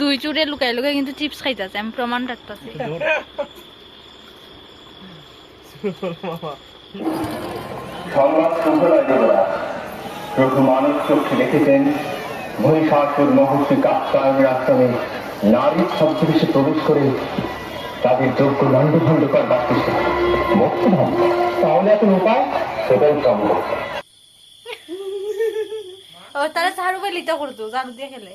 দুই চুরে লুকাই লুকাই কিন্তু চিপস খাইতেছে আমি প্রমাণ রাখতেছি। সংবাদ শৃঙ্খলায় দেবরা প্রভু মানব চোখে দেখেছেন মহিষাসুর মহর্ষি কাত্তায়নের আশ্রমে নারীর ছদ্মবেশে প্রবেশ করে তাদের যোগ্য লণ্ডভণ্ড করবার চেষ্টা মুক্ত ভঙ্গ তাহলে এখন উপায় সেটাই সম্ভব ও তারা ঝাড়ু বেলিতে করতো ঝাড়ু দিয়ে খেলে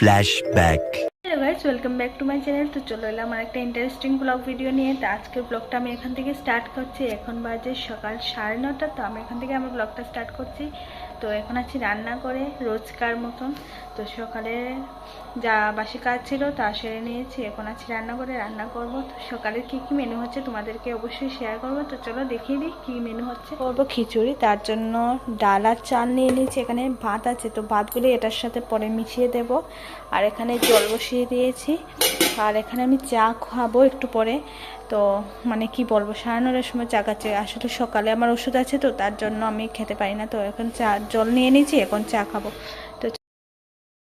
Flashback. Hello guys welcome back to my channel তো চলে এলাম আমার একটা ইন্টারেস্টিং ব্লগ ভিডিও নিয়ে। তো আজকের ব্লগটা আমি এখান থেকে স্টার্ট করছি। এখন বাজে সকাল সাড়ে নটা, তো আমি এখান থেকে আমার ব্লগটা স্টার্ট করছি। তো এখন আছি রান্না করে, রোজকার মতন। তো সকালে যা বাসি কাজ ছিল তা সেরে নিয়েছি। এখন আছি রান্না করে, রান্না করব। তো সকালে কি কি মেনু হচ্ছে তোমাদেরকে অবশ্যই শেয়ার করব। তো চলো দেখিয়ে দিই কী মেনু হচ্ছে। করব খিচুড়ি, তার জন্য ডাল আর চাল নিয়ে নিয়েছি। এখানে ভাত আছে, তো ভাতগুলি এটার সাথে পরে মিশিয়ে দেব। আর এখানে জল বসিয়ে দিয়েছি। আর এখানে আমি চা খাব একটু পরে। তো মানে কি বলব সাড়ে নটার সময় চা খাচ্ছি। আসলে সকালে আমার ওষুধ আছে তো, তার জন্য আমি খেতে পারি না। তো এখন চা জল নিয়ে নিয়েছি এখন চা খাব। তো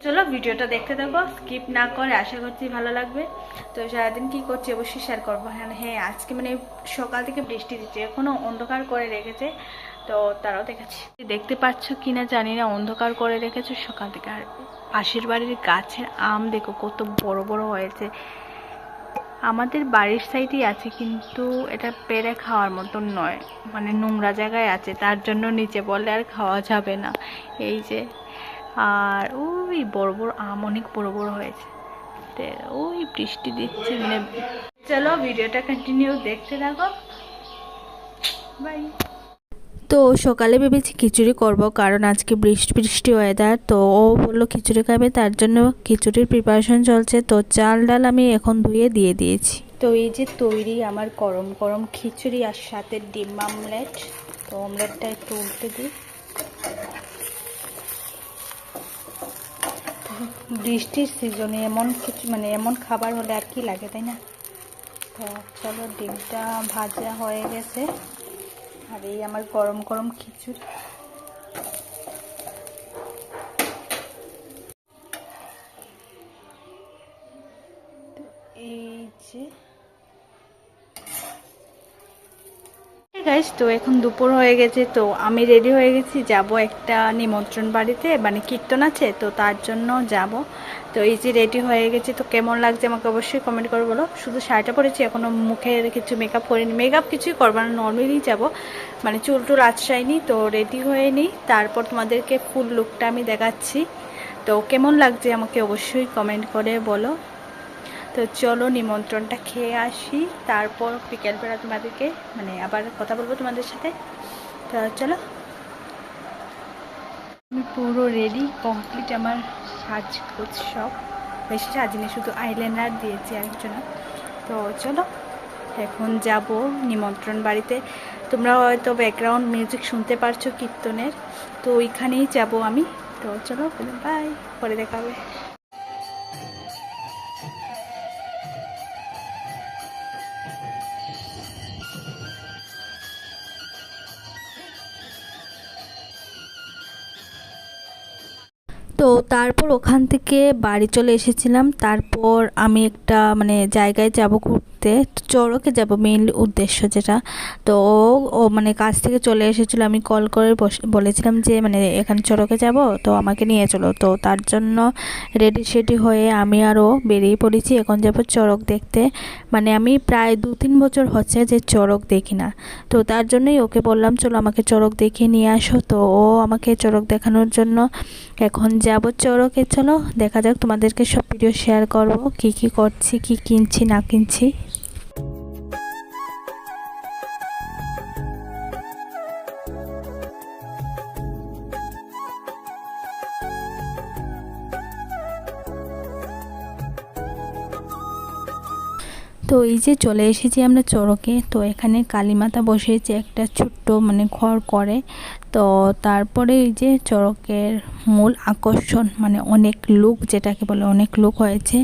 চলো ভিডিওটা দেখতে থাকো স্কিপ না করে আশা করছি ভালো লাগবে। তো সারাদিন কি করছি অবশ্যই শেয়ার করব। হ্যাঁ হ্যাঁ আজকে মানে সকাল থেকে বৃষ্টি দিচ্ছে, এখনও অন্ধকার করে রেখেছে, তো তারাও দেখাচ্ছি। দেখতে পাচ্ছ কিনা জানি না, অন্ধকার করে রেখেছে সকাল থেকে। আর পাশের বাড়ির গাছের আম দেখো কত বড় বড় হয়েছে। আমাদের বাড়ির সাইডেই আছে, কিন্তু এটা পেরে খাওয়ার মতন নয়। মানে নোংরা জায়গায় আছে, তার জন্য নিচে বলে আর খাওয়া যাবে না। এই যে, আর ওই বড় বড় আম অনেক বড় বড় হয়েছে। ওই বৃষ্টি দিচ্ছে মানে চলো ভিডিওটা কন্টিনিউ দেখতে থাকো। বাই তো সকালে ভেবেছি খিচুড়ি করব, কারণ আজকে বৃষ্টি বৃষ্টি ওয়েদার তো ও বলল খিচুড়ি খাবে, তার জন্য খিচুড়ির প্রিপারেশন চলছে। তো চাল, ডাল আমি এখন ধুয়ে দিয়ে দিয়েছি। তো এই যে তৈরি আমার গরম গরম খিচুড়ি আর সাথে ডিম আমলেট, তো অমলেটটা একটু উল্টে দিই। বৃষ্টির সিজনে এমন কিছু মানে এমন খাবার হলে আর কি লাগে, তাই না? তো চলো ডিমটা ভাজা হয়ে গেছে। আর এই আমার গরম গরম খিচুড়ি। এই যে গাইস তো এখন দুপুর হয়ে গেছে, তো আমি রেডি হয়ে গেছি। যাব একটা নিমন্ত্রণ বাড়িতে মানে কীর্তন আছে, তো তার জন্য যাব। তো এই যে রেডি হয়ে গেছি, তো কেমন লাগছে আমাকে অবশ্যই কমেন্ট করে বলো। শুধু শাড়িটা পরেছি এখনও মুখে কিছু মেকআপ করিনি। মেকআপ কিছুই করব না নর্মালি যাব। মানে চুল টুল আছড়াইনি তো রেডি হয়ে নিই তারপর তোমাদেরকে ফুল লুকটা আমি দেখাচ্ছি। তো কেমন লাগছে আমাকে অবশ্যই কমেন্ট করে বলো। তো চলো নিমন্ত্রণটা খেয়ে আসি। তারপর বিকেলবেলা তোমাদেরকে মানে আবার কথা বলব তোমাদের সাথে। তো চলো। আমি পুরো রেডি কমপ্লিট আমার সাজগোজ সব। বেশি সাজিনি শুধু আইলাইনার দিয়েছি আরেকজন। তো চলো, এখন যাব নিমন্ত্রণ বাড়িতে। তোমরা হয়তো ব্যাকগ্রাউন্ড মিউজিক শুনতে পারছ কীর্তনের। তো ওইখানেই যাব আমি। তো চলো বাই পরে দেখা হবে। তো তারপর ওখান থেকে বাড়ি চলে এসেছিলাম। তারপর আমি একটা মানে জায়গায় যাব ঘুরতে চড়কে যাব মেইনলি উদ্দেশ্য যেটা। তো ও মানে কাজ থেকে চলে এসেছিল। আমি কল করে বলেছিলাম যে মানে এখানে চড়কে যাব, তো আমাকে নিয়ে চলো। তো তার জন্য রেডি সেডি হয়ে আমি আরও বেরিয়ে পড়েছি। এখন যাব চড়ক দেখতে। মানে আমি প্রায় দু তিন বছর হচ্ছে যে চড়ক দেখি না। তো তার জন্যই ওকে বললাম, চলো আমাকে চড়ক দেখিয়ে নিয়ে আসো। তো ও আমাকে চড়ক দেখানোর জন্য এখন যাব চড়কে চলো, দেখা যাক তোমাদেরকে সব ভিডিও শেয়ার করব। কি কি করছি, কি কিনছি, না কিনছি। তো এই যে চলে এসেছি আমরা চড়কে। তো এখানে কালীমাতা বসেছে একটা ছোট্ট মানে ঘর করে। তো তারপরে এই যে চড়কের মূল আকর্ষণ মানে অনেক লোক যেটাকে বলে অনেক লোক হয়েছে,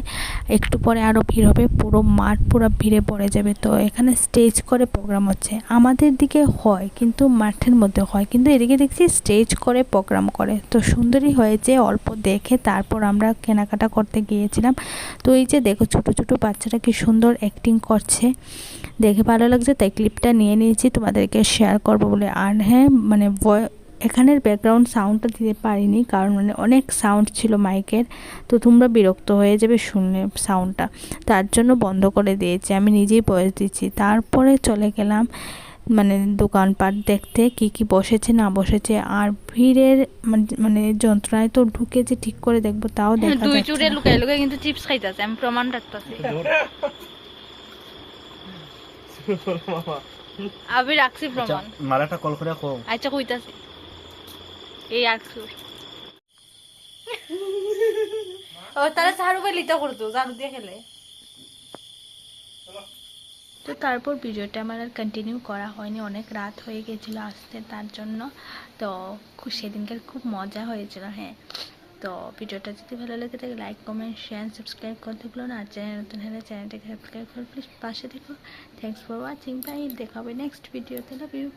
একটু পরে আরও ভিড় হবে, পুরো মাঠ পুরো ভিড়ে পড়ে যাবে। তো এখানে স্টেজ করে প্রোগ্রাম হচ্ছে। আমাদের দিকে হয়, কিন্তু মাঠের মধ্যে হয়। কিন্তু এদিকে দেখছি স্টেজ করে প্রোগ্রাম করে। তো সুন্দরই হয়েছে, অল্প দেখে তারপর আমরা কেনাকাটা করতে গিয়েছিলাম। তো এই যে দেখো, ছোট ছোট বাচ্চারা কি সুন্দর অ্যাক্টিং করছে। দেখে ভালো লাগছে, তাই ক্লিপটা নিয়ে নিয়েছি, তোমাদেরকে শেয়ার করব বলে। আর হ্যাঁ মানে এখানের ব্যাকগ্রাউন্ড সাউন্ডটা দিতে পারিনি কারণ মানে অনেক সাউন্ড ছিল মাইকের তো তোমরা বিরক্ত হয়ে যাবে শুনলে সাউন্ডটা তার জন্য বন্ধ করে দিয়েছি আমি নিজেই বয়স দিচ্ছি। তারপরে চলে গেলাম মানে দোকানপাট দেখতে কি কি বসেছে না বসেছে। আর ভিড়ের মানে- মানে যন্ত্রণায় তো ঢুকে যে ঠিক করে দেখব তাও দেখা দুই চুড়ে না। লুকাই লুকাই কিন্তু চিপস খাইতেছে আমি প্রমাণ রাখতেছি। আমি রাখছি প্রমাণ। মালাটা কল করে কো আচ্ছা কইতাছি। এই আকসুর ও তারা ঝাড়ু করে লিতে করতো ঝাড়ু দিয়ে খেলে। তো তারপর ভিডিওটা আমার আর কন্টিনিউ করা হয়নি অনেক রাত হয়ে গেছিল আসতে তার জন্য। তো খুব সেদিনকার খুব মজা হয়েছিল হ্যাঁ। তো ভিডিওটা যদি ভালো লেগে থাকে লাইক কমেন্ট শেয়ার সাবস্ক্রাইব করতে ভুলো না। আর চ্যানেল নতুন হলে চ্যানেলটাকে সাবস্ক্রাইব করে প্লিজ পাশে দেখো থ্যাংকস ফর ওয়াচিং বাই দেখা হবে নেক্সট ভিডিওতে লাভ ইউ